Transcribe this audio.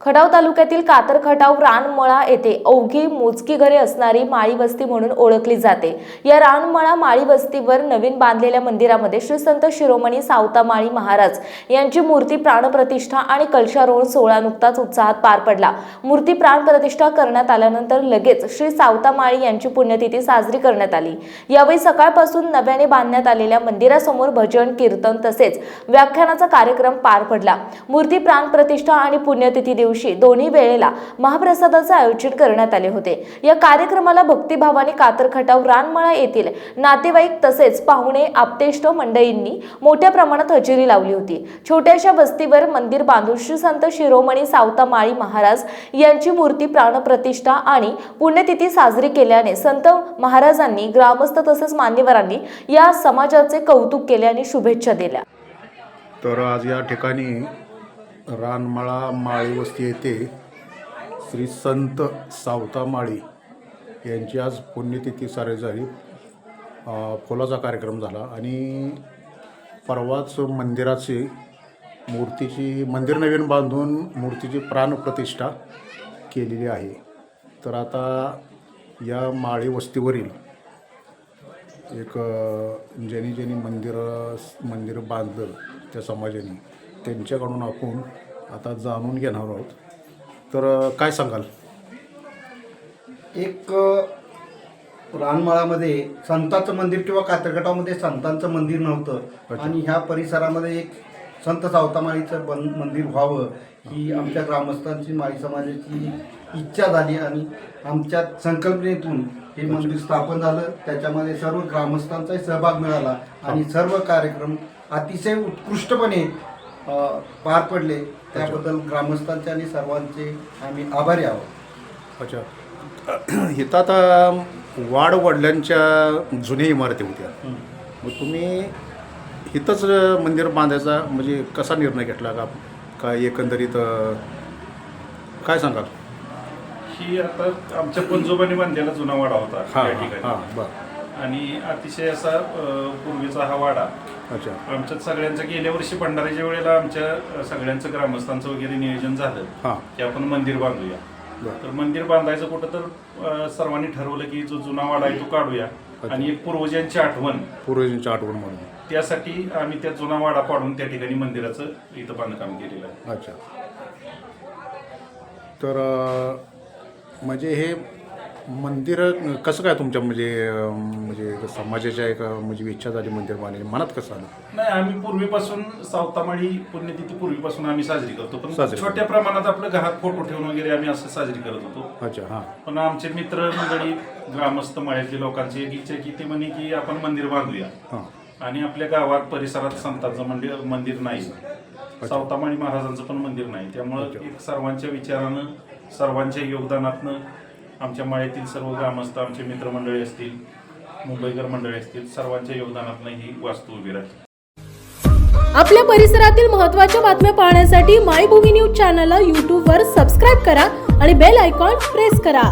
खटाव तालुक्यातील कातर खटाव रानमळा येथे अवघी मोजकी घरे असणारी माळी वस्ती म्हणून ओळखली जाते. या रानमळा माळी वस्तीवर नवीन बांधलेल्या मंदिरामध्ये श्री संत शिरोमणी सावतामाळी महाराज यांची मूर्ती प्राणप्रतिष्ठा आणि कलशारोहण सोहळा नुकताच उत्साहात पार पडला. मूर्ती प्राणप्रतिष्ठा करण्यात आल्यानंतर लगेच श्री सावतामाळी यांची पुण्यतिथी साजरी करण्यात आली. यावेळी सकाळपासून नव्याने बांधण्यात आलेल्या मंदिरासमोर भजन कीर्तन तसेच व्याख्यानाचा कार्यक्रम पार पडला. मूर्ती प्राणप्रतिष्ठा आणि पुण्यतिथी दिवशी दोन्ही वेळेला महाप्रसादाचे आयोजन करण्यात आले होते. या कार्यक्रमाला भक्तिभावाने कातरखटाव रानमळा येथील नातेवाईक तसेच पाहुणे आपतेष्ट मंडळींनी मोठ्या प्रमाणात हजेरी लावली होती. छोट्याशा वस्तीवर मंदिर बांधून श्री संत शिरोमणी सावतामाळी महाराज यांची मूर्ती प्राणप्रतिष्ठा आणि पुण्यतिथी साजरी केल्याने संत महाराजांनी ग्रामस्थ तसेच मान्यवरांनी या समाजाचे कौतुक केले आणि शुभेच्छा दिल्या. तर आज या ठिकाणी रानमाळा माळी वस्ती येथे श्री संत सावता माळी यांची आज पुण्यतिथी सारे झाली. फुलाचा कार्यक्रम झाला आणि परवाच मंदिराची मूर्तीची मंदिर नवीन बांधून मूर्तीची प्राणप्रतिष्ठा केलेली आहे. तर आता या माळी वस्तीवरील एक ज्यांनी ज्यांनी मंदिरं मंदिर बांधलं त्या समाजाने त्यांच्याकडून आपण आता जाणून घेणार आहोत. तर काय सांगाल? एक रानमाळामध्ये संतांचं मंदिर किंवा कातरगटामध्ये संतांचं मंदिर नव्हतं. आणि ह्या परिसरामध्ये एक संत सावतामाळीचं बन मंदिर व्हावं ही आमच्या ग्रामस्थांची माळी समाजाची इच्छा झाली आणि आमच्या संकल्पनेतून हे मंदिर स्थापन झालं. त्याच्यामध्ये सर्व ग्रामस्थांचाही सहभाग मिळाला आणि सर्व कार्यक्रम अतिशय उत्कृष्टपणे पार पडले त्याबद्दल ग्रामस्थांचे आणि सर्वांचे आम्ही आभारी आहोत. अच्छा. इथं आता वाड वडिलांच्या जुन्या इमारती होत्या. मग तुम्ही इथंच मंदिर बांधायचा म्हणजे कसा निर्णय घेतला? का काय एकंदरीत काय सांगाल? ही आता आमच्या पंजोबांनी बांधलेला जुना वाडा होता हां या हां ठिकाणी. हां बरं. आणि अतिशय असा पूर्वीचा हा वाडा. अच्छा. आमच्या सगळ्यांचं गेल्या वर्षी भंडाऱ्याच्या वेळेला आमच्या सगळ्यांचं ग्रामस्थांचं वगैरे नियोजन झालं. हां. की आपण मंदिर बांधूया. बरं. तर मंदिर बांधायचं कुठं तर अ, सर्वांनी ठरवलं की जो जुना वाडा आहे तो काढूया. आणि एक पूर्वजांची आठवण. पूर्वजांच्या आठवण म्हणून. त्यासाठी आम्ही त्या जुना वाडा पाडून त्या ठिकाणी मंदिराचं इथं बांधकाम केलेलं आहे. अच्छा. तर अ, म्हणजे हे मंदिर कसं काय तुमच्या म्हणजे म्हणजे समाजाच्या एक म्हणजे इच्छा झाली मंदिर बांधायची मनात कसं आलं? नाही आम्ही पूर्वीपासून सावतामाळी पुण्यतिथी पूर्वीपासून आम्ही साजरी करतो. पण साजरी छोट्या प्रमाणात आपलं घरात फोटो ठेवून वगैरे आम्ही असं साजरी करत होतो. अच्छा हां. पण आमचे मित्र मंडळी ग्रामस्थ माळ्यातले लोकांची एक इच्छा आहे की ते म्हणे की आपण मंदिर बांधूया. हां. आणि आपल्या गावात परिसरात संतांचं मंदिर मंदिर नाही. सावतामाळी महाराजांचं पण मंदिर नाही. त्यामुळं एक सर्वांच्या विचारानं सर्वांच्या योगदानातनं आमच्या माळ्यातील सर्व ग्रामस्थ आमचे मित्रमंडळी असतील मुंबईकर मंडळी असतील सर्वांच्या योगदानातून ही वास्तू उभी राहते. आपल्या परिसरातील महत्त्वाच्या बातम्या पाहण्यासाठी मायभूमी न्यूज चॅनलला यूट्यूबवर सबस्क्राईब करा आणि बेल आयकॉन प्रेस करा.